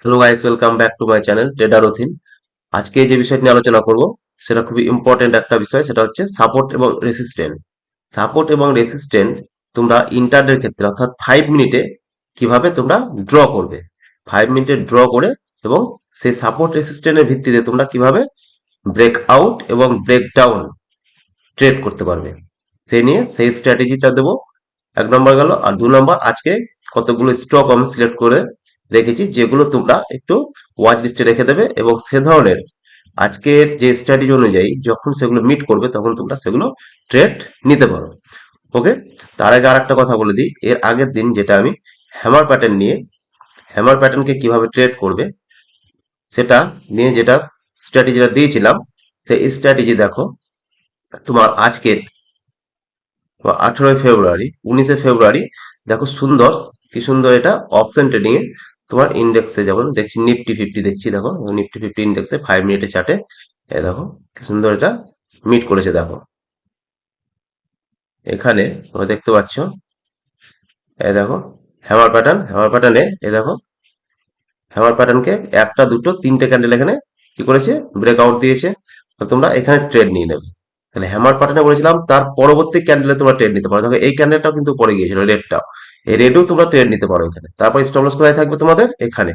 Hello guys welcome back to my channel trader Athin আজকে যে বিষয় নিয়ে আলোচনা করব, সেটা খুবই ইম্পর্টেন্ট একটা বিষয়, সেটা হচ্ছে সাপোর্ট এবং রেসিস্ট্যান্ট সাপোর্ট এবং রেসিস্ট্যান্ট তোমরা ইন্টারডের ক্ষেত্রে, অর্থাৎ ফাইভ মিনিটে কীভাবে তোমরা ড্র করবে? ফাইভ মিনিটে ড্র করে এবং সেই সাপোর্ট রেসিস্ট্যান্টের ভিত্তিতে তোমরা কীভাবে ব্রেক আউট এবং ব্রেক ডাউন ট্রেড করতে পারবে? সেই নিয়ে সেই স্ট্র্যাটেজিটা দেবো। এক নম্বর গেল, আর দু নম্বর আজকে কতগুলো স্টক আমি সিলেক্ট করে রেখেছি, যেগুলো তোমরা একটু ওয়াচ লিস্টে রেখে দেবে এবং সে ধরনের আজকের যে স্ট্র্যাটেজি অনুযায়ী যখন সেগুলো মিট করবে, তখন তোমরা সেগুলো ট্রেড নিতে পারো। ওকে তার আগে আর একটা কথা বলে দিই, এর আগের দিন যেটা আমি হ্যামার প্যাটার্ন নিয়ে হ্যামার প্যাটার্নকে কীভাবে ট্রেড করবে, সেটা নিয়ে যেটা স্ট্র্যাটেজিটা দিয়েছিলাম, সেই স্ট্র্যাটেজি দেখো, তোমার আজকের আঠেরোই ফেব্রুয়ারি, উনিশে ফেব্রুয়ারি, দেখো সুন্দর, কি সুন্দর এটা অপশন ট্রেডিং এ তোমার ইন্ডেক্সে যেমন দেখছি নিফটি ফিফটি দেখছি, দেখো নিফটি ফিফটি ইন্ডেক্সে ফাইভ মিনিটের চার্টে এ দেখো, কি সুন্দর এটা মিট করেছে, দেখো। এখানে তোমরা দেখতে পাচ্ছ, এ দেখো হ্যামার প্যাটার্ন হ্যামার প্যাটার্নে এ দেখো হ্যামার প্যাটার্নকে একটা, দুটো, তিনটে ক্যান্ডেল এখানে কি করেছে? ব্রেকআউট দিয়েছে। তোমরা এখানে ট্রেড নিয়ে নেবে। তাহলে হ্যামার প্যাটার্নে বলেছিলাম, তার পরবর্তী ক্যান্ডেলে তোমরা ট্রেড নিতে পারো। দেখো, এই ক্যান্ডেলটাও কিন্তু পরে গিয়েছিল রেডটাও রেডেও তোমরা ট্রেড নিতে পারো এখানে। তারপর স্টপ লস কোথায় থাকবে তোমাদের? এখানে।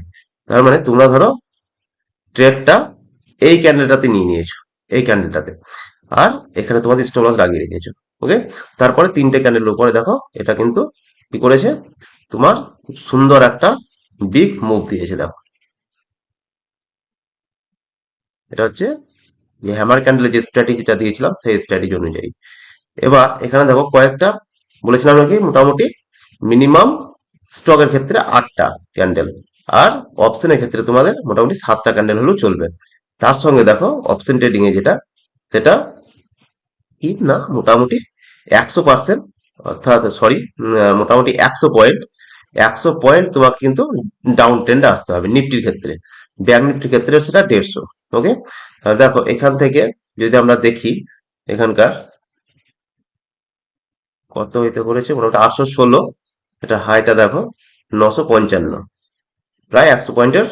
তার মানে তোমরা ধরো ট্রেডটা এই ক্যান্ডেলটাতে নিয়ে নিয়েছো, এই ক্যান্ডেলটাতে আর এখানে তোমাদের স্টপ লস লাগিয়ে রেখেছো ওকে তারপরে তিনটে ক্যান্ডেলের উপরে দেখো, এটা কিন্তু কি করেছে? তোমার খুব সুন্দর একটা বিগ মুভ দিয়েছে, দেখো। এটা হচ্ছে যে হ্যামার ক্যান্ডেলের যে স্ট্র্যাটেজিটা দিয়েছিলাম, সেই স্ট্র্যাটেজি অনুযায়ী। এবার এখানে দেখো কয়েকটা, বলেছিলাম নাকি মোটামুটি? মিনিমাম স্টকের ক্ষেত্রে আটটা ক্যান্ডেল, আর অপশনের ক্ষেত্রে তোমাদের মোটামুটি সাতটা ক্যান্ডেল হলেও চলবে। তার সঙ্গে দেখো, অপশন ট্রেডিং এ যেটা, সেটা কি না, মোটামুটি একশো পার্সেন্ট অর্থাৎ সরি মোটামুটি একশো পয়েন্ট একশো পয়েন্ট তোমাকে কিন্তু ডাউন ট্রেন্ডে আসতে হবে নিফটির ক্ষেত্রে। ব্যাংক নিফটির ক্ষেত্রে সেটা দেড়শো ওকে দেখো, এখান থেকে যদি আমরা দেখি, এখানকার কত হইতে করেছে? মোটামুটি আটশো ষোলো এটা হাইটা দেখো, নশো পঞ্চান্ন। প্রায় একশো পয়েন্টের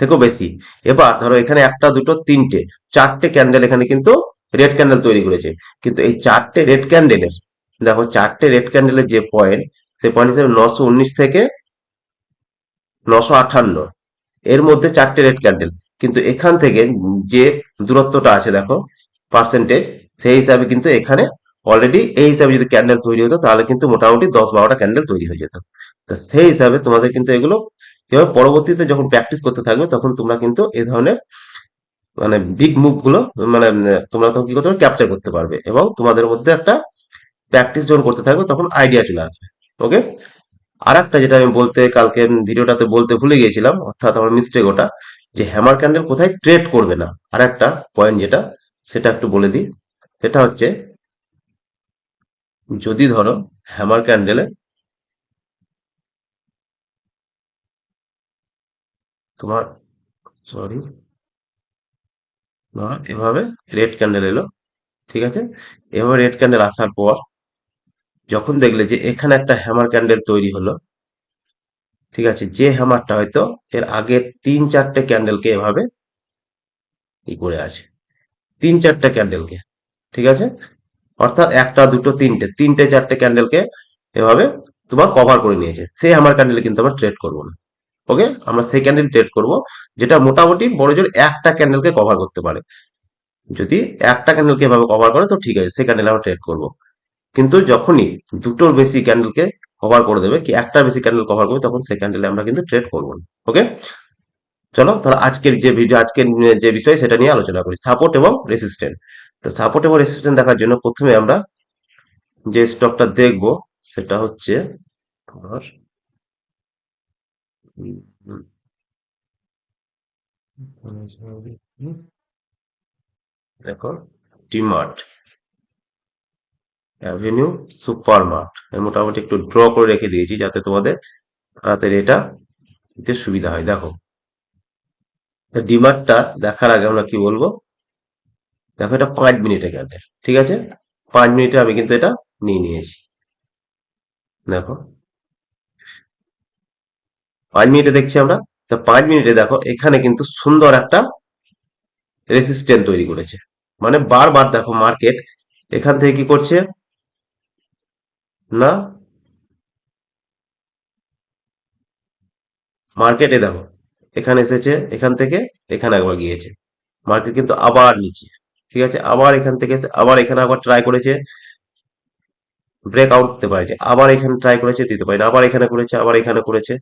থেকেও বেশি। এবার ধরো এখানে একটা, দুটো, তিনটে, চারটে ক্যান্ডেল এখানে কিন্তু রেড ক্যান্ডেল তৈরি করেছে। কিন্তু এই চারটে রেড ক্যান্ডেলের দেখো চারটে রেড ক্যান্ডেলের যে পয়েন্ট সেই পয়েন্ট হিসেবে নশো উনিশ থেকে নশো আটান্ন। এর মধ্যে চারটে রেড ক্যান্ডেল কিন্তু এখান থেকে যে দূরত্বটা আছে দেখো পার্সেন্টেজ সেই হিসাবে কিন্তু এখানে অলরেডি এই হিসাবে যদি ক্যান্ডেল তৈরি হতো, তাহলে কিন্তু মোটামুটি দশ বারোটা ক্যান্ডেল তৈরি হয়ে যেত। তো সেই হিসাবে তোমাদের কিন্তু এগুলো কীভাবে পরবর্তীতে যখন প্র্যাকটিস করতে থাকবে, তখন তোমরা কিন্তু এ ধরনের মানে বিগ মুভগুলো মানে তোমরা তখন কি করতে ক্যাপচার করতে পারবে এবং তোমাদের মধ্যে একটা প্র্যাকটিস যখন করতে থাকবে, তখন আইডিয়া চলে আসবে। ওকে আর একটা যেটা আমি বলতে, কালকে ভিডিওটাতে বলতে ভুলে গিয়েছিলাম, অর্থাৎ আমার মিস্টেক ওটা, যে হ্যামার ক্যান্ডেল কোথায় ট্রেড করবে না। আর একটা পয়েন্ট যেটা, সেটা একটু বলে দিই। সেটা হচ্ছে যদি ধরো হ্যামার ক্যান্ডেলে তোমার সরি ধরো এভাবে রেড ক্যান্ডেল এলো, ঠিক আছে? এভাবে রেড ক্যান্ডেল আসার পর যখন দেখলে যে এখানে একটা হ্যামার ক্যান্ডেল তৈরি হলো, ঠিক আছে? যে হ্যামারটা হয়তো এর আগে তিন চারটে ক্যান্ডেলকে এভাবে ই করে আছে তিন চারটে ক্যান্ডেলকে ঠিক আছে? অর্থাৎ একটা, দুটো, তিনটে তিনটে, চারটে ক্যান্ডেলকে এভাবে তোমার কভার করে নিয়েছে। সে আমার ক্যান্ডেলে কিন্তু আমরা ট্রেড করব না। ওকে আমরা সেই ক্যান্ডেল ট্রেড করব, যেটা মোটামুটি বড় জোর একটা ক্যান্ডেলকে কভার করতে পারে। যদি একটা ক্যান্ডেলকে এভাবে কভার করে, তো ঠিক আছে, সেই ক্যান্ডেল আমরা ট্রেড করব। কিন্তু যখনই দুটোর বেশি ক্যান্ডেলকে কভার করে দেবে, কি একটার বেশি ক্যান্ডেল কভার করবে, তখন সেই ক্যান্ডেলে আমরা কিন্তু ট্রেড করব না। ওকে চলো, তাহলে আজকের যে ভিডিও আজকের যে বিষয়, সেটা নিয়ে আলোচনা করি। সাপোর্ট এবং রেসিস্ট্যান্ট তো সাপোর্ট এবং রেসিস্ট্যান্ট দেখার জন্য প্রথমে আমরা যে স্টকটা দেখব, সেটা হচ্ছে তোমার, দেখো ডিমার্ট অ্যাভিনিউ সুপার মার্ট মোটামুটি একটু ড্র করে রেখে দিয়েছি যাতে তোমাদের তাড়াতাড়ি এটা দিতে সুবিধা হয়। দেখো ডিমার্টটা দেখার আগে আমরা কি বলব? দেখো এটা পাঁচ মিনিটে ক্যান্ডেল ঠিক আছে? পাঁচ মিনিটে আমি কিন্তু এটা নিয়ে নিয়েছি। দেখো। পাঁচ মিনিটে দেখছি আমরা। তো পাঁচ মিনিটে দেখো, এখানে কিন্তু সুন্দর একটা রেসিস্ট্যান্ট তৈরি করেছে। মানে বারবার দেখো মার্কেট এখান থেকে কি করছে? না? মার্কেটে দেখো, এখানে এসেছে, এখান থেকে এখানে একবার গিয়েছে। মার্কেট কিন্তু আবার নিচে। ঠিক আছে? আবার এখান থেকে আবার এখানে আবার ট্রাই করেছে। ব্রেক আউট দিতে পারেনি। আবার এখানে ট্রাই করেছে, দিতে পারেনি। আবার এখানে করেছে, আবার এখানে করেছে।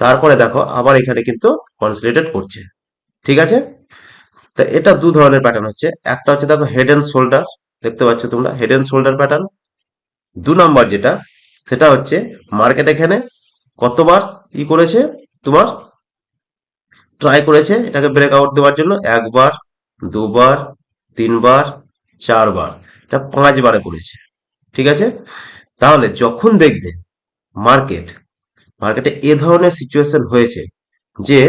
তারপরে দেখো, আবার এখানে কিন্তু কনসলিডেট করছে। ঠিক আছে? তা এটা দু ধরনের প্যাটার্ন হচ্ছে। একটা হচ্ছে দেখো হেড এন্ড শোল্ডার দেখতে পাচ্ছ তোমরা? হেড এন্ড শোল্ডার প্যাটার্ন দু নাম্বার যেটা, সেটা হচ্ছে মার্কেট এখানে কতবার ই করেছে? তোমার ট্রাই করেছে এটাকে ব্রেক আউট দেওয়ার জন্য। একবার, দুবার তিনবার, চারবার, এটা পাঁচবারে করেছে ঠিক আছে? তাহলে যখন দেখবে মার্কেট, মার্কেটে এ ধরনের সিচুয়েশন হয়েছে যে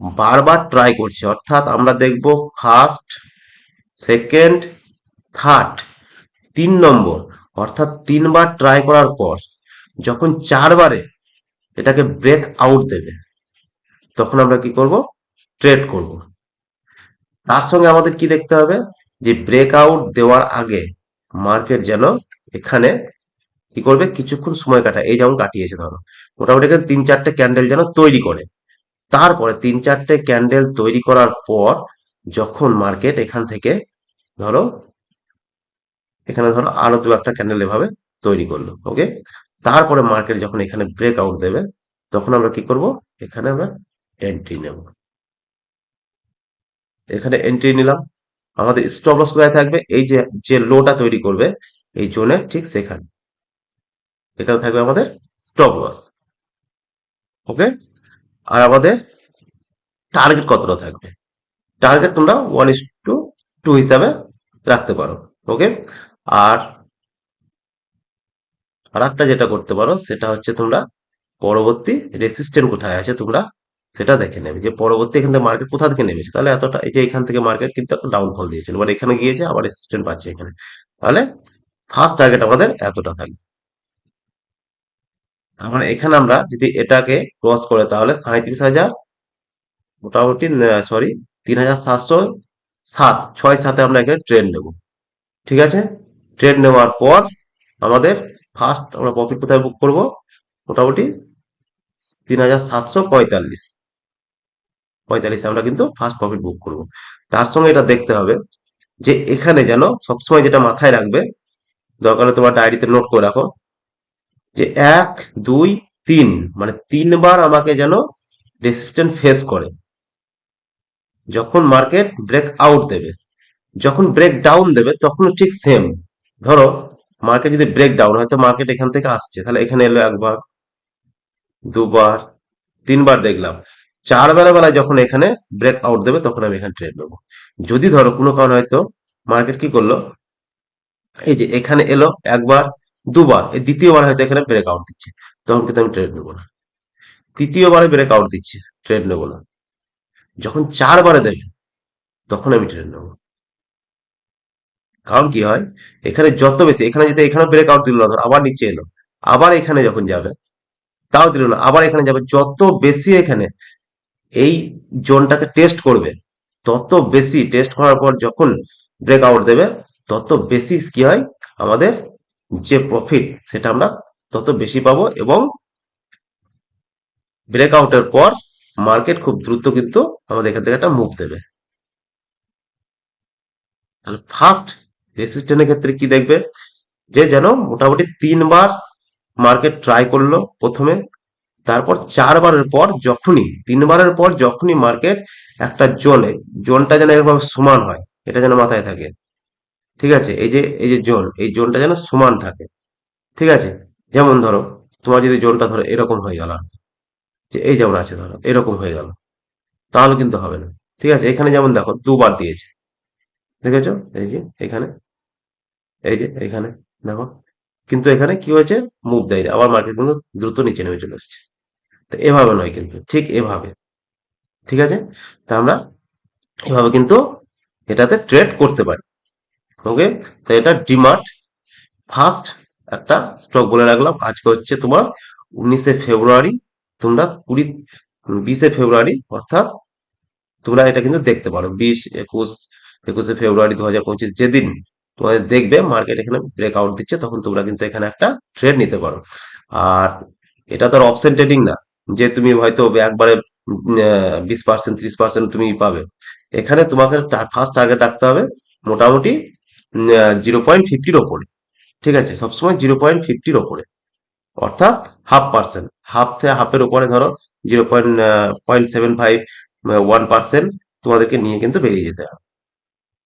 বারবার ট্রাই করছে, অর্থাৎ আমরা দেখব ফার্স্ট সেকেন্ড থার্ড তিন নম্বর, অর্থাৎ তিনবার ট্রাই করার পর যখন চারবারে এটাকে ব্রেক আউট দেবে, তখন আমরা কি করব? ট্রেড করব। তার সঙ্গে আমাদের কি দেখতে হবে? যে ব্রেক আউট দেওয়ার আগে মার্কেট যেন এখানে কি করবে? কিছুক্ষণ সময় কাটায়। এই যেমন কাটিয়েছে ধরো। মোটামুটি এখানে তিন চারটে ক্যান্ডেল যেন তৈরি করে। তারপরে তিন চারটে ক্যান্ডেল তৈরি করার পর যখন মার্কেট এখান থেকে ধরো, এখানে ধরো আরও দু একটা ক্যান্ডেল এভাবে তৈরি করল। ওকে তারপরে মার্কেট যখন এখানে ব্রেক আউট দেবে, তখন আমরা কি করব? এখানে আমরা এন্ট্রি নেব। এখানে এন্ট্রি নিলাম। আমাদের স্টপ লস কোথায় থাকবে? এই যে যে লোটা তৈরি করবে, এই জোনে ঠিক সেখানে। এখানে থাকবে আমাদের স্টপ লস ওকে আর আমাদের টার্গেট কতটা থাকবে? টার্গেট তোমরা ওয়ান ইস টু টু হিসাবে রাখতে পারো। ওকে আর আর একটা যেটা করতে পারো, সেটা হচ্ছে তোমরা পরবর্তী রেসিস্ট্যান্ট কোথায় আছে তোমরা সেটা দেখে নেবে যে পরবর্তী এখান থেকে মার্কেট কোথা থেকে নেমেছে। তাহলে এতটা, এই যে এখান থেকে মার্কেট কিন্তু একটা ডাউনফল দিয়েছিল। এবার এখানে গিয়েছে, আবার রেসিস্ট্যান্ট পাচ্ছে এখানে। তাহলে ফার্স্ট টার্গেট আমাদের এতটা থাকবে। তার মানে এখানে আমরা যদি এটাকে ক্রস করে, তাহলে সাঁত্রিশ হাজার, মোটামুটি সরি তিন হাজার সাতশো সাত, ছয় সাথে আমরা এখানে ট্রেন নেব। ঠিক আছে? ট্রেন নেওয়ার পর আমাদের ফার্স্ট আমরা প্রফিট কোথায় বুক করব? মোটামুটি তিন হাজার সাতশো পঁয়তাল্লিশ। পঁয়তাল্লিশে আমরা কিন্তু ফার্স্ট প্রফিট বুক করব। তার সঙ্গে এটা দেখতে হবে যে এখানে যেন সবসময় যেটা মাথায় রাখবে, দরকার তোমার ডায়েরিতে নোট করে রাখো, যে এক, দুই, তিন মানে তিনবার আমাকে যেন রেসিস্ট্যান্ট ফেস করে। যখন মার্কেট ব্রেক আউট দেবে, যখন ব্রেক ডাউন দেবে, তখন ঠিক সেম ধরো মার্কেট যদি ব্রেক ডাউন হয় তো মার্কেট এখান থেকে আসছে, তাহলে এখানে এলো একবার, দুবার, তিনবার দেখলাম। চার বেলা বেলায় যখন এখানে ব্রেক আউট দেবে, তখন আমি এখানে ট্রেড নেব। যদি ধরো কোনো কারণ হয়তো মার্কেট কি করল? এই যে এখানে এলো একবার, দুবার, এই দ্বিতীয়বার হয়তো এখানে ব্রেক আউট দিচ্ছে। তখন কিন্তু আমি ট্রেড নেব না। তৃতীয়বারে ব্রেক আউট দিচ্ছে ট্রেড নেব না। যখন চারবারে দেবে, তখন আমি ট্রেড নেব। কারণ কি হয়? এখানে যত বেশি, এখানে যদি এখানে ব্রেক আউট দিল না আবার নিচে এলো। আবার এখানে যখন যাবে, তাও দিল না। আবার এখানে যাবে। যত বেশি এখানে এই জোনটাকে টেস্ট করবে। তত বেশি টেস্ট করার পর যখন ব্রেক আউট দেবে, তত বেশি কি হয়? আমাদের যে প্রফিট সেটা আমরা তত বেশি পাবো এবং ব্রেক আউটের পর মার্কেট খুব দ্রুত কিন্তু আমাদের এখান থেকে একটা মুভ দেবে। তাহলে ফার্স্ট রেসিস্ট্যান্টের ক্ষেত্রে কি দেখবে? যে যেন মোটামুটি তিনবার মার্কেট ট্রাই করল প্রথমে। তারপর চারবারের পর যখনই, তিনবারের পর যখনই মার্কেট একটা জোনে, জোনটা যেন এরকম সমান হয়, এটা যেন মাথায় থাকে। ঠিক আছে? এই যে এই যে জোন, এই জোনটা যেন সমান থাকে। ঠিক আছে? যেমন ধরো, তোমার যদি জোনটা ধরো এরকম হয়ে গেল যে এই যেমন আছে ধরো, এরকম হয়ে গেল। তাহলে কিন্তু হবে না। ঠিক আছে? এখানে যেমন দেখো, দুবার দিয়েছে। দেখেছ? এই যে, এখানে। এই যে, এখানে। দেখো? কিন্তু এখানে কি হয়েছে? মুভ দেয় আবার মার্কেট কিন্তু দ্রুত নিচে নেমে চলে এসছে। এভাবে নয় কিন্তু, ঠিক এভাবে। ঠিক আছে? তা আমরা এভাবে কিন্তু এটাতে ট্রেড করতে পারি। ওকে তো এটা ডিমার্ট ফার্স্ট একটা স্টক বলে রাখলাম। আজকে হচ্ছে তোমার উনিশে ফেব্রুয়ারি, তোমরা কুড়ি, বিশে ফেব্রুয়ারি অর্থাৎ তোমরা এটা কিন্তু দেখতে পারো। বিশ, একুশ, একুশে ফেব্রুয়ারি দু হাজার পঁচিশ যেদিন তোমাদের দেখবে মার্কেট এখানে ব্রেকআউট দিচ্ছে, তখন তোমরা কিন্তু এখানে একটা ট্রেড নিতে পারো। আর এটা তো আর অপশন ট্রেডিং না। যে তুমি হয়তো একবারে বিশ পার্সেন্ট ত্রিশ পার্সেন্ট তুমি পাবে। এখানে তোমাকে ফার্স্ট টার্গেট রাখতে হবে মোটামুটি জিরো পয়েন্ট ফিফটির ওপরে। ঠিক আছে? সবসময় জিরো পয়েন্ট ফিফটির ওপরে। অর্থাৎ হাফ পার্সেন্ট হাফ থেকে হাফের উপরে ধরো zero point point seven five one percent তোমাদেরকে নিয়ে কিন্তু বেরিয়ে যেতে হবে।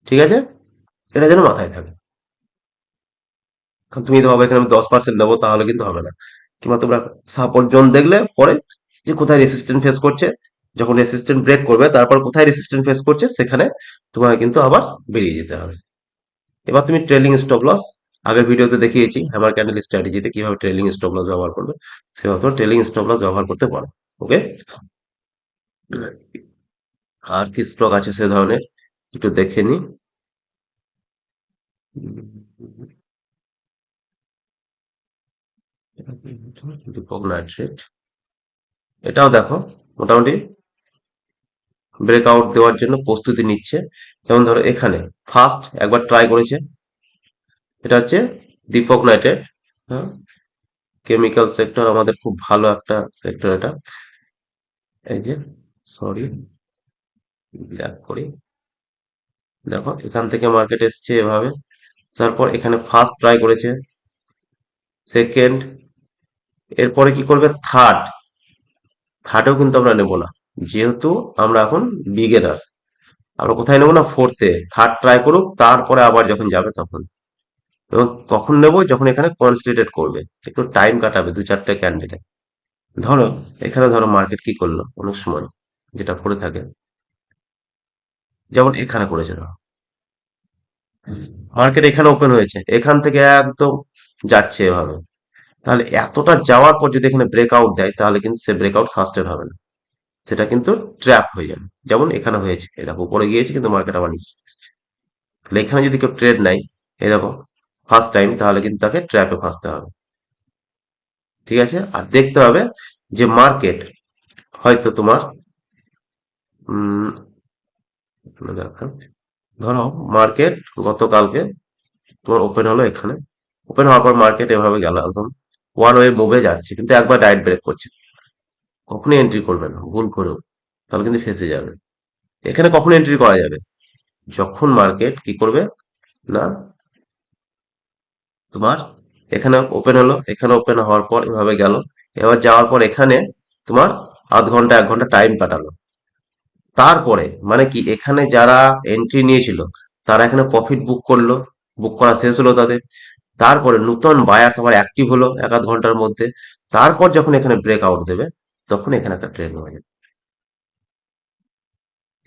ঠিক আছে? এটা যেন মাথায় থাকে। তুমি তো ভাবে এখানে আমি দশ পার্সেন্ট দেবো, তাহলে কিন্তু হবে না। কিংবা তোমরা সাপোর্ট জোন দেখলে পরে যে কোথায় রেসিস্ট্যান্ট ফেস করছে, যখন রেসিস্ট্যান্ট ব্রেক করবে, তারপর কোথায় রেসিস্ট্যান্ট ফেস করছে, সেখানে তোমাকে কিন্তু আবার বেরিয়ে যেতে হবে। এবার তুমি ট্রেলিং স্টপ লস আগের ভিডিওতে দেখিয়েছি হ্যামার ক্যান্ডেল স্ট্র্যাটেজিতে কীভাবে ট্রেলিং স্টপ লস ব্যবহার করবে সেভাবে ট্রেলিং স্টপ লস ব্যবহার করতে পারো ওকে আর কি স্টক আছে সে ধরনের, একটু দেখে নি। দীপক নাইট্রেট এটাও দেখো, মোটামুটি ব্রেকআউট দেওয়ার জন্য প্রস্তুতি নিচ্ছে। যেমন ধরো এখানে ফার্স্ট একবার ট্রাই করেছে। এটা হচ্ছে দীপক নাইট্রেট হ্যাঁ? কেমিক্যাল সেক্টর আমাদের খুব ভালো একটা সেক্টর এটা। এই যে সরি ব্ল্যাক করি। দেখো, এখান থেকে মার্কেট এসছে এভাবে। তারপর এখানে ফার্স্ট ট্রাই করেছে। সেকেন্ড এরপরে কি করবে? থার্ড থার্ডেও কিন্তু আমরা নেব না। যেহেতু আমরা এখন বিগেনার আমরা কোথায় নেব না? ফোর্থে থার্ড ট্রাই করুক, তারপরে আবার যখন যাবে তখন। এবং কখন নেব যখন এখানে কনসলিডেট করবে। একটু টাইম কাটাবে, দু চারটে ক্যান্ডিডেট ধরো, এখানে ধরো মার্কেট কি করল? অনেক সময় যেটা করে থাকে। যেমন এখানে করেছে ধরো। মার্কেট এখানে ওপেন হয়েছে। এখান থেকে একদম যাচ্ছে এভাবে। তাহলে এতটা যাওয়ার পর যদি এখানে ব্রেকআউট দেয়, তাহলে কিন্তু সে ব্রেকআউট সাস্টেন হবে না। সেটা কিন্তু ট্র্যাপ হয়ে যাবে। যেমন এখানে হয়েছে, এই দেখো, উপরে গিয়েছে কিন্তু মার্কেট আবার নিচে। তাহলে এখানে যদি কেউ ট্রেড নাই এই দেখো ফার্স্ট টাইম তাহলে কিন্তু তাকে ট্র্যাপে ফাঁসতে হবে। ঠিক আছে? আর দেখতে হবে যে মার্কেট হয়তো তোমার ধরো মার্কেট গতকালকে তোমার ওপেন হলো এখানে। ওপেন হওয়ার পর মার্কেট এভাবে গেল, একদম ওয়ান ওয়ে মুভে যাচ্ছে, কিন্তু একবার ডাইট ব্রেক করছে। কখনোই এন্ট্রি করবে না, ভুল করেও, তাহলে কিন্তু ফেসে যাবে। এখানে কখন এন্ট্রি করা যাবে যখন মার্কেট কি করবে? না, তোমার এখানে ওপেন হলো, এখানে ওপেন হওয়ার পর এভাবে গেল, এবার যাওয়ার পর এখানে তোমার আধ ঘণ্টা, এক ঘণ্টা টাইম কাটালো। তারপরে মানে কি, এখানে যারা এন্ট্রি নিয়েছিল, তারা এখানে প্রফিট বুক করল বুক করা শেষ হলো তাদের। তারপরে নতুন বায়ার্স আবার অ্যাক্টিভ হলো এক আধ ঘণ্টার মধ্যে। তারপর যখন এখানে ব্রেক আউট দেবে, তখন এখানে একটা ট্রেন হয়ে যাবে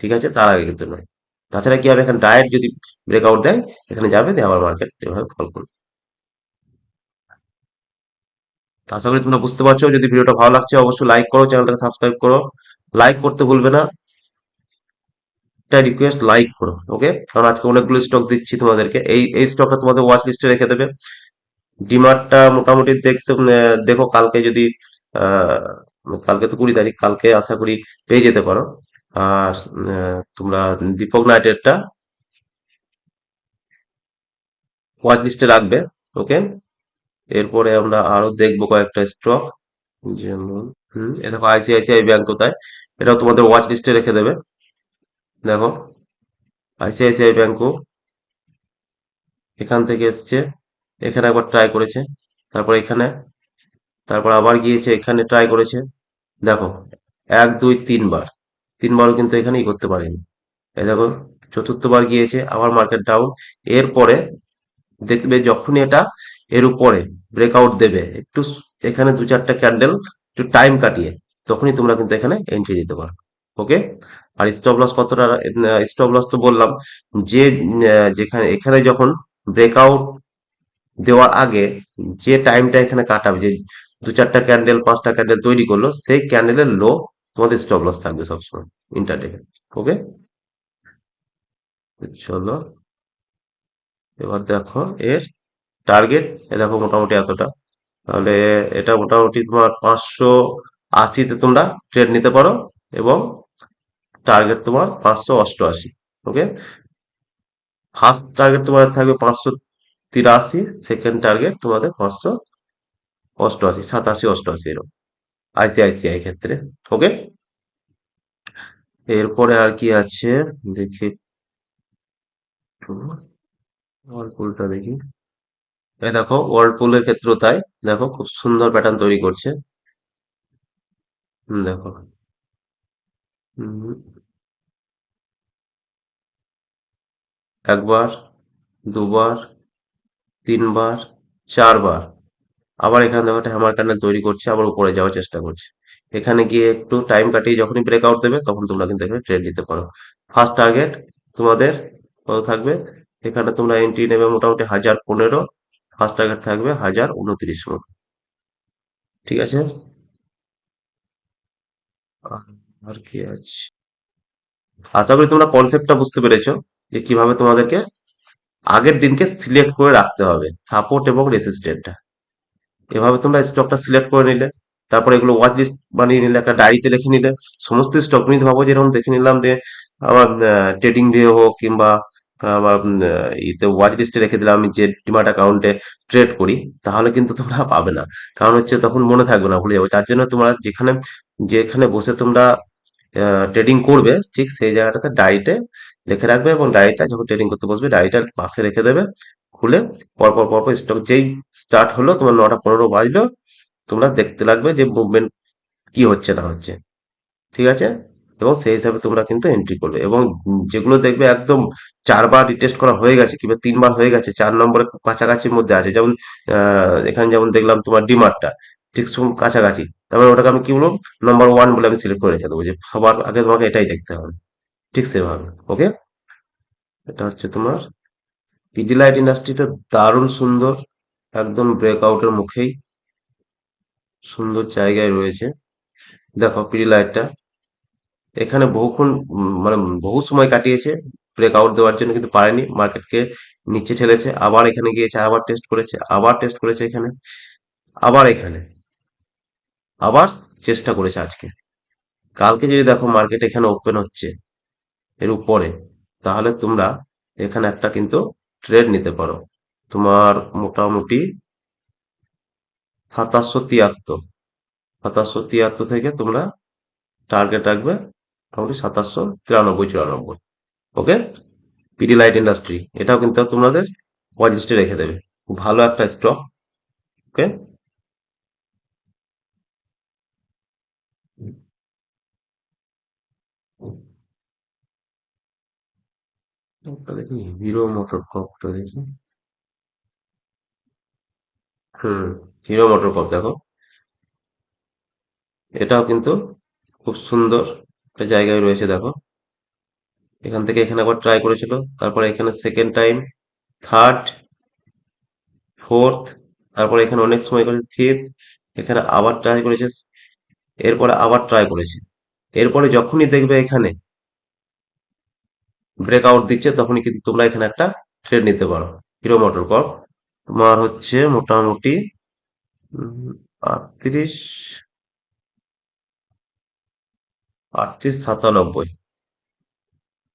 ঠিক আছে? তার আগে কিন্তু নয়। তাছাড়া কি হবে? এখানে ডায়েট যদি ব্রেক আউট দেয়, এখানে যাবে, দিয়ে আবার মার্কেট এভাবে ফল করবে। আশা করি তোমরা বুঝতে পারছ। যদি ভিডিওটা ভালো লাগছে, অবশ্যই লাইক করো চ্যানেলটাকে সাবস্ক্রাইব করো। লাইক করতে ভুলবে না। একটা রিকোয়েস্ট লাইক করো ওকে কারণ আজকে অনেকগুলো স্টক দিচ্ছি তোমাদেরকে। এই এই স্টকটা তোমাদের ওয়াচ লিস্টে রেখে দেবে। ডিমার্টটা মোটামুটি দেখতে দেখো কালকে যদি কালকে তো কুড়ি তারিখ, কালকে আশা করি পেয়ে যেতে পারো। আর তোমরা দীপক নাইটেরটা ওয়াচ লিস্টে রাখবে ওকে এরপরে আমরা আরও দেখব কয়েকটা স্টক যেমন, হুম, এ দেখো আইসিআইসিআই ব্যাংক কোথায়? এটাও তোমাদের ওয়াচ লিস্টে রেখে দেবে। দেখো আইসিআইসিআই ব্যাংকও এখান থেকে এসছে, এখানে একবার ট্রাই করেছে, তারপর এখানে, তারপর আবার গিয়েছে, এখানে ট্রাই করেছে, দেখো, এক, দুই, তিনবার, তিনবারও কিন্তু এখানেই করতে পারেনি। এই দেখো, চতুর্থবার গিয়েছে, আবার মার্কেট ডাউন এরপরে দেখবে যখনই এটা এর উপরে ব্রেকআউট দেবে, একটু এখানে দু চারটা ক্যান্ডেল একটু টাইম কাটিয়ে, তখনই তোমরা কিন্তু এখানে এন্ট্রি দিতে পারো ওকে আর স্টপ লস কতটা স্টপ লস তো বললাম, যে যেখানে, এখানে যখন ব্রেকআউট দেওয়ার আগে যে টাইমটা এখানে কাটাবে, যে দু চারটা ক্যান্ডেল পাঁচটা ক্যান্ডেল তৈরি করল, সেই ক্যান্ডেলের লো তোমাদের স্টপ লস থাকবে সবসময় ইন্টারডে ওকে চলো, এবার দেখো এর টার্গেট এ দেখো মোটামুটি এতটা, তাহলে এটা মোটামুটি তোমার পাঁচশো আশিতে তোমরা ট্রেড নিতে পারো, এবং টার্গেট তোমার পাঁচশো অষ্টআশি ওকে ফার্স্ট টার্গেট তোমাদের থাকবে পাঁচশো তিরাশি সেকেন্ড টার্গেট তোমাদের পাঁচশো অষ্টআশি সাতাশি অষ্টআশি এরকম। আইসিআইসিআই ক্ষেত্রে ওকে এরপরে আর কি আছে? দেখি ওয়ার্লপুলটা দেখি। এই দেখো ওয়ার্লপুলের ক্ষেত্রেও তাই। দেখো খুব সুন্দর প্যাটার্ন তৈরি করছে। দেখো। হুম, একবার, দুবার, তিনবার, চারবার। আবার এখানে দেখো একটা হ্যামার ক্যান্ডেল তৈরি করছে, আবার উপরে যাওয়ার চেষ্টা করছে। এখানে গিয়ে একটু টাইম কাটিয়ে যখনই ব্রেকআউট দেবে, তখন তোমরা কিন্তু এখানে ট্রেড দিতে পারো। ফার্স্ট টার্গেট তোমাদের কত থাকবে? এখানে তোমরা এন্ট্রি নেবে মোটামুটি হাজার পনেরো ফার্স্ট টার্গেট থাকবে হাজার উনত্রিশ মতো ঠিক আছে? আর কি আছে? আশা করি তোমরা কনসেপ্টটা বুঝতে পেরেছ। যে কীভাবে তোমাদেরকে আগের দিনকে সিলেক্ট করে রাখতে হবে সাপোর্ট এবং রেসিস্ট্যান্টটা এভাবে তোমরা স্টকটা সিলেক্ট করে নিলে, তারপরে এগুলো ওয়াচ লিস্ট বানিয়ে নিলে, একটা ডায়েরিতে লিখে নিলে, সমস্ত স্টক নিতে ভাবো, যেরকম দেখে নিলাম যে আমার ট্রেডিং ভিউ হোক কিংবা আমার ওয়াচ লিস্টে রেখে দিলাম আমি যে ডিমার্ট অ্যাকাউন্টে ট্রেড করি, তাহলে কিন্তু তোমরা পাবে না। কারণ হচ্ছে তখন মনে থাকবে না, ভুলে যাবে। তার জন্য তোমরা যেখানে যেখানে বসে তোমরা ট্রেডিং করবে, ঠিক সেই জায়গাটাতে ডায়েরিতে লিখে রাখবে এবং ডায়েরিটা যখন ট্রেডিং করতে বসবে ডায়েরিটার পাশে রেখে দেবে, খুলে পরপর পরপর স্টক যেই স্টার্ট হলো, তোমার নটা পনেরো বাজলো, তোমরা দেখতে লাগবে যে মুভমেন্ট কি হচ্ছে না হচ্ছে। ঠিক আছে? এবং সেই হিসাবে তোমরা কিন্তু এন্ট্রি করবে এবং যেগুলো দেখবে একদম চারবার রিটেস্ট করা হয়ে গেছে, কিংবা তিনবার হয়ে গেছে, চার নম্বরের খুব কাছাকাছির মধ্যে আছে। যেমন এখানে যেমন দেখলাম তোমার ডিমার্টটা, ঠিক কাছাকাছি। তারপরে ওটাকে আমি কি বলব? নাম্বার ওয়ান বলে আমি সিলেক্ট করে রেখে দেবো যে সবার আগে তোমাকে এটাই দেখতে হবে। ঠিক সেভাবে ওকে এটা হচ্ছে তোমার পিডিলাইট ইন্ডাস্ট্রিটা দারুণ সুন্দর, একদম ব্রেকআউটের মুখেই সুন্দর জায়গায় রয়েছে। দেখো পিডিলাইটটা এখানে বহুক্ষণ মানে বহু সময় কাটিয়েছে ব্রেকআউট দেওয়ার জন্য কিন্তু পারেনি মার্কেটকে নিচে ঠেলেছে, আবার এখানে গিয়েছে, আবার টেস্ট করেছে, আবার টেস্ট করেছে এখানে, আবার এখানে, আবার চেষ্টা করেছে আজকে। কালকে যদি দেখো মার্কেট এখানে ওপেন হচ্ছে এর উপরে তাহলে তোমরা এখানে একটা কিন্তু ট্রেড নিতে পারো। তোমার মোটামুটি সাতাশশো তিয়াত্তর। সাতাশশো তিয়াত্তর থেকে তোমরা টার্গেট রাখবে মোটামুটি সাতাশশো তিরানব্বই, চুরানব্বই। ওকে পিডি লাইট ইন্ডাস্ট্রি এটাও কিন্তু তোমাদের ওয়াচ লিস্টে রেখে দেবে। খুব ভালো একটা স্টক ওকে একটা দেখি হিরো মোটর কপটা দেখি। হুম হিরো মোটর কপ দেখো। এটাও কিন্তু খুব সুন্দর একটা জায়গায় রয়েছে, দেখো। এখান থেকে এখানে আবার ট্রাই করেছিল, তারপরে এখানে সেকেন্ড টাইম থার্ড ফোর্থ তারপরে এখানে অনেক সময় করে ফিফথ এখানে আবার ট্রাই করেছে। এরপরে আবার ট্রাই করেছে। এরপরে যখনই দেখবে এখানে ব্রেকআউট দিচ্ছে, তখনই কিন্তু তোমরা এখানে একটা ট্রেড নিতে পারো। হিরো মোটর কর্প তোমার হচ্ছে মোটামুটি আটত্রিশ আটত্রিশ সাতানব্বই।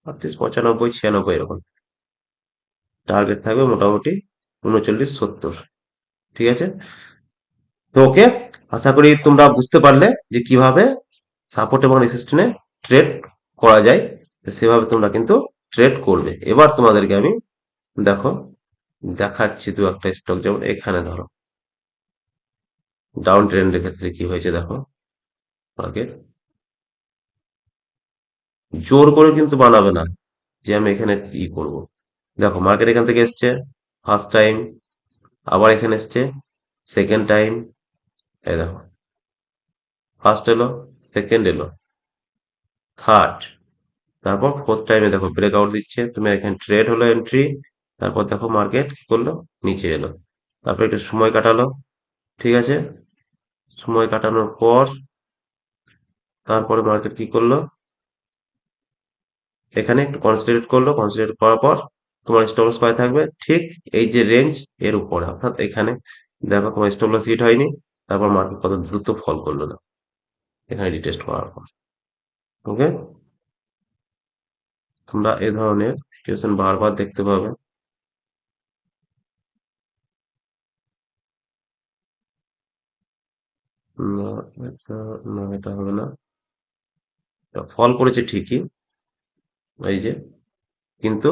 আটত্রিশ, পঁচানব্বই, ছিয়ানব্বই এরকম। টার্গেট থাকবে মোটামুটি উনচল্লিশ, সত্তর। ঠিক আছে? তো ওকে, আশা করি তোমরা বুঝতে পারলে যে কীভাবে সাপোর্ট এবং রেসিস্টেন্সে ট্রেড করা যায়। সেভাবে তোমরা কিন্তু ট্রেড করবে। এবার তোমাদেরকে আমি দেখো, দেখাচ্ছি দু একটা স্টক যেমন এখানে ধরো। ডাউন ট্রেন্ডের ক্ষেত্রে কি হয়েছে দেখো মার্কেট জোর করে কিন্তু বানাবে না যে আমি এখানে ই করব। দেখো মার্কেট এখান থেকে এসছে ফার্স্ট টাইম আবার এখানে এসছে সেকেন্ড টাইম এই দেখো। ফার্স্ট এলো সেকেন্ড এলো। থার্ড তারপর ফোর্থ টাইমে দেখো ব্রেকআউট দিচ্ছে, তুমি এখানে ট্রেড হলো এন্ট্রি তারপর দেখো মার্কেট কি করল? নিচে এলো। তারপর একটু সময় কাটালো, ঠিক আছে? সময় কাটানোর পর তারপরে মার্কেট কি করল? এখানে একটু কনসেন্ট্রেট করল কনসেন্ট্রেট করার পর তোমার স্টপ লস কয় থাকবে? ঠিক এই যে রেঞ্জ এর উপরে, অর্থাৎ এখানে দেখো তোমার স্টপ লস হিট হয়নি, তারপর মার্কেট কত দ্রুত ফল করল না। এখানে রিটেস্ট করার পর ওকে তোমরা এ ধরনের সিচুয়েশন বারবার দেখতে পাবে। না এটা না, এটা হবে না। ফল করেছে ঠিকই, এই যে। কিন্তু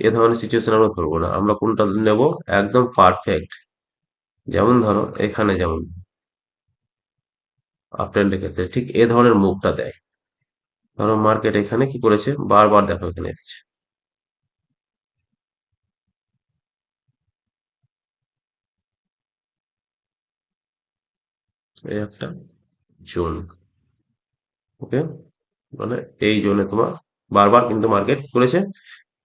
এ ধরনের সিচুয়েশন আমরা ধরবো না। আমরা কোনটা নেব? একদম পারফেক্ট যেমন ধরো, এখানে যেমন। আপ ট্রেন্ডের ক্ষেত্রে ঠিক এ ধরনের মুখটা দেয়। ধরো মার্কেট এখানে কি করেছে? বারবার দেখো এখানে এসছে। এই একটা জোন। ওকে? মানে এই জোনে তোমার বারবার কিন্তু মার্কেট করেছে।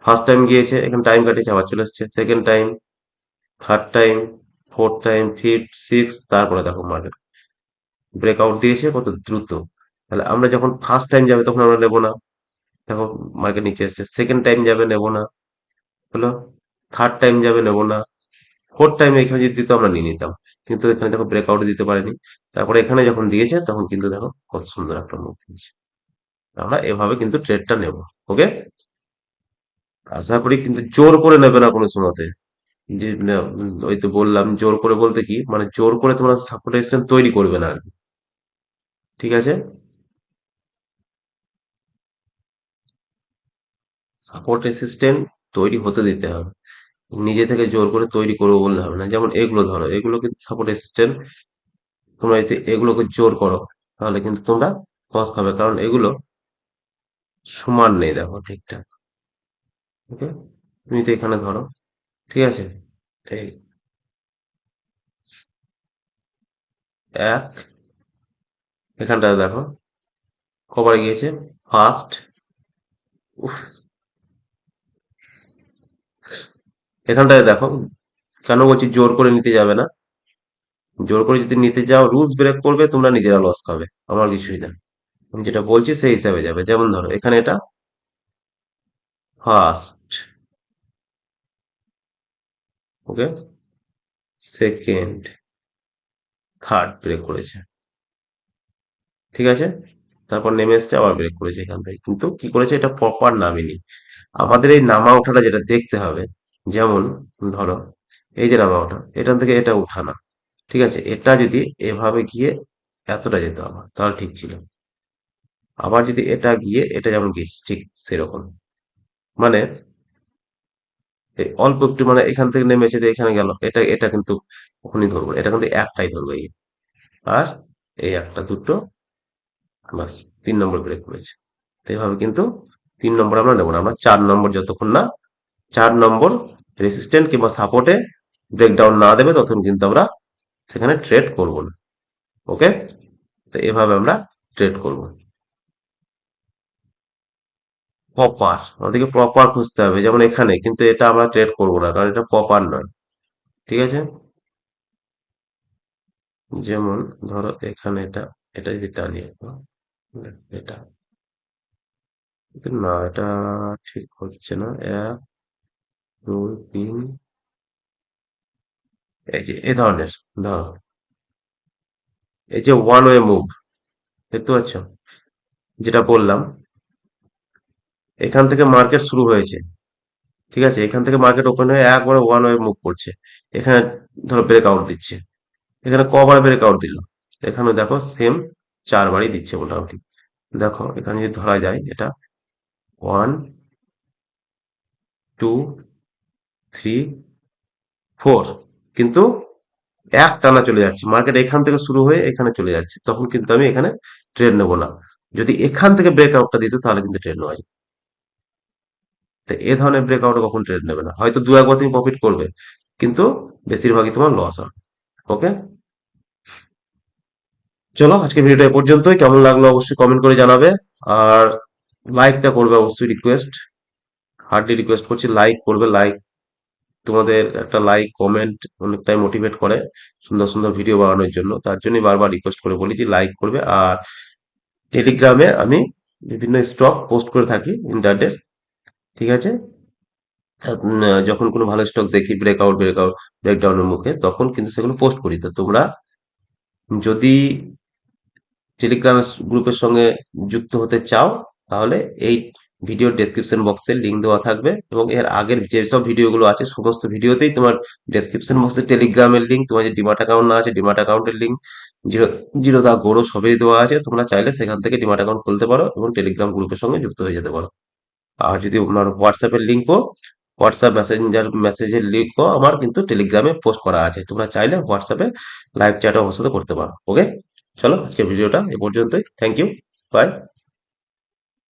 ফার্স্ট টাইম গিয়েছে, এখানে টাইম কাটিয়েছে, আবার চলে এসছে। Second time third time fourth time fifth six তারপরে দেখো মার্কেট ব্রেকআউট দিয়েছে কত দ্রুত। তাহলে আমরা যখন ফার্স্ট টাইম যাবে তখন আমরা নেব না। দেখো মার্কেট নিচে এসছে। সেকেন্ড টাইম যাবে নেব না। হলো? থার্ড টাইম যাবে নেব না। ফোর্থ টাইম এখানে যদি দিত আমরা নিয়ে নিতাম। কিন্তু এখানে দেখো ব্রেকআউট দিতে পারেনি। তারপরে এখানে যখন দিয়েছে তখন কিন্তু দেখো কত সুন্দর একটা মুখ দিয়েছে। আমরা এভাবে কিন্তু ট্রেডটা নেব। ওকে আশা করি কিন্তু জোর করে নেবে না কোনো সময়তে। যে ওই তো বললাম, জোর করে বলতে কি? মানে জোর করে তোমরা সাপোর্ট তৈরি করবে না আর কি। ঠিক আছে? সাপোর্ট রেসিস্ট্যান্ট তৈরি হতে দিতে হবে। নিজে থেকে জোর করে তৈরি করব বললে হবে না। যেমন এগুলো ধরো, এগুলো কিন্তু সাপোর্ট রেসিস্ট্যান্ট তোমরা যদি এগুলোকে জোর করো, তাহলে কিন্তু তোমরা লস খাবে কারণ এগুলো সমান নেই, দেখো ঠিকঠাক। ওকে তুমি তো এখানে ধরো, ঠিক আছে? এই এক এখানটায় দেখো কবার গিয়েছে ফার্স্ট এখানটায় দেখো, কেন বলছি জোর করে নিতে যাবে না? জোর করে যদি নিতে যাও রুলস ব্রেক করবে, তোমরা নিজেরা লস খাবে। আমার কিছুই না। আমি যেটা বলছি, সেই হিসাবে যাবে। যেমন ধরো, এখানে এটা first okay second third break করেছে। ঠিক আছে? তারপর নেমে এসছে, আবার ব্রেক করেছে এখান থেকে কিন্তু কি করেছে? এটা প্রপার নামেনি। আমাদের এই নামা ওঠাটা যেটা দেখতে হবে যেমন ধরো, এই যে নামা ওঠা এখান থেকে এটা উঠানা, ঠিক আছে? এটা যদি এভাবে গিয়ে এতটা যেত আমার, তাহলে ঠিক ছিল। আবার যদি এটা গিয়ে, এটা যেমন গিয়েছে, ঠিক সেরকম। মানে অল্প একটু মানে এখান থেকে নেমেছে দিয়ে এখানে গেল, এটা এটা কিন্তু কখনই ধরবো, এটা কিন্তু একটাই ধরবো, এই আর এই একটা দুটো, বাস, তিন নম্বর ব্রেক করেছে। এইভাবে কিন্তু তিন নম্বর আমরা নেব না, আমরা চার নম্বর যতক্ষণ না চার নম্বর রেসিস্ট্যান্ট কিংবা সাপোর্টে ব্রেকডাউন না দেবে তখন কিন্তু আমরা সেখানে ট্রেড করব না। ওকে তো এভাবে আমরা ট্রেড করব। প্রপার আমাদেরকে প্রপার খুঁজতে হবে, যেমন এখানে, কিন্তু এটা আমরা ট্রেড করব না, কারণ এটা প্রপার নয়। ঠিক আছে? যেমন ধরো এখানে এটা এটা যদি টানি এটা। না, এটা ঠিক হচ্ছে না দুই, তিন। এই যে, এই ধরনের, ধরো। এই যে ওয়ান ওয়ে মুভ দেখতে পাচ্ছ? যেটা বললাম, এখান থেকে মার্কেট শুরু হয়েছে। ঠিক আছে? এখান থেকে মার্কেট ওপেন হয়ে একবারে ওয়ান ওয়ে মুভ করছে। এখানে ধরো ব্রেক আউট দিচ্ছে। এখানে কবার ব্রেক আউট দিল। এখানে দেখো সেম চারবারই দিচ্ছে মোটামুটি। দেখো, এখানে যদি ধরা যায়, এটা ওয়ান টু থ্রি ফোর কিন্তু এক টানা চলে যাচ্ছে। মার্কেট এখান থেকে শুরু হয়ে এখানে চলে যাচ্ছে। তখন কিন্তু আমি এখানে ট্রেড নেব না। যদি এখান থেকে ব্রেক আউটটা দিত, তাহলে কিন্তু ট্রেড নেওয়া যায় তো এ ধরনের ব্রেক আউটে কখন ট্রেড নেবে না? হয়তো দু একবার তুমি প্রফিট করবে, কিন্তু বেশিরভাগই তোমার লস হবে। ওকে চলো আজকে ভিডিওটা এ পর্যন্তই। কেমন লাগল অবশ্যই কমেন্ট করে জানাবে। আর লাইকটা করবে অবশ্যই রিকোয়েস্ট হার্ডলি রিকোয়েস্ট করছি লাইক করবে লাইক তোমাদের একটা লাইক কমেন্ট অনেকটাই মোটিভেট করে সুন্দর সুন্দর ভিডিও বানানোর জন্য। তার জন্যই বারবার রিকোয়েস্ট করে বলি যে লাইক করবে। আর টেলিগ্রামে আমি বিভিন্ন স্টক পোস্ট করে থাকি ইন্টারডে ঠিক আছে? যখন কোনো ভালো স্টক দেখি ব্রেকআউট ব্রেকআউট ব্রেকডাউনের মুখে, তখন কিন্তু সেগুলো পোস্ট করি। তো তোমরা যদি টেলিগ্রাম গ্রুপের সঙ্গে যুক্ত হতে চাও, তাহলে এই ভিডিও ডেসক্রিপশন বক্সে লিঙ্ক দেওয়া থাকবে এবং এর আগের যেসব ভিডিওগুলো আছে, সমস্ত ভিডিওতেই তোমার ডেসক্রিপশন বক্সে টেলিগ্রামের লিঙ্ক তোমার যে ডিমাট অ্যাকাউন্ট না আছে ডিমাট অ্যাকাউন্টের লিঙ্ক জিরো জিরো দা গোড়ো সবই দেওয়া আছে, তোমরা চাইলে সেখান থেকে ডিমাট অ্যাকাউন্ট খুলতে পারো এবং টেলিগ্রাম গ্রুপের সঙ্গে যুক্ত হয়ে যেতে পারো। আর যদি আপনার হোয়াটসঅ্যাপের লিঙ্কও হোয়াটসঅ্যাপ মেসেঞ্জার মেসেজের লিঙ্কও আমার কিন্তু টেলিগ্রামে পোস্ট করা আছে, তোমরা চাইলে হোয়াটসঅ্যাপে লাইভ চ্যাটও আমার করতে পারো ওকে চলো আজকে ভিডিওটা এ পর্যন্তই থ্যাংক ইউ বাই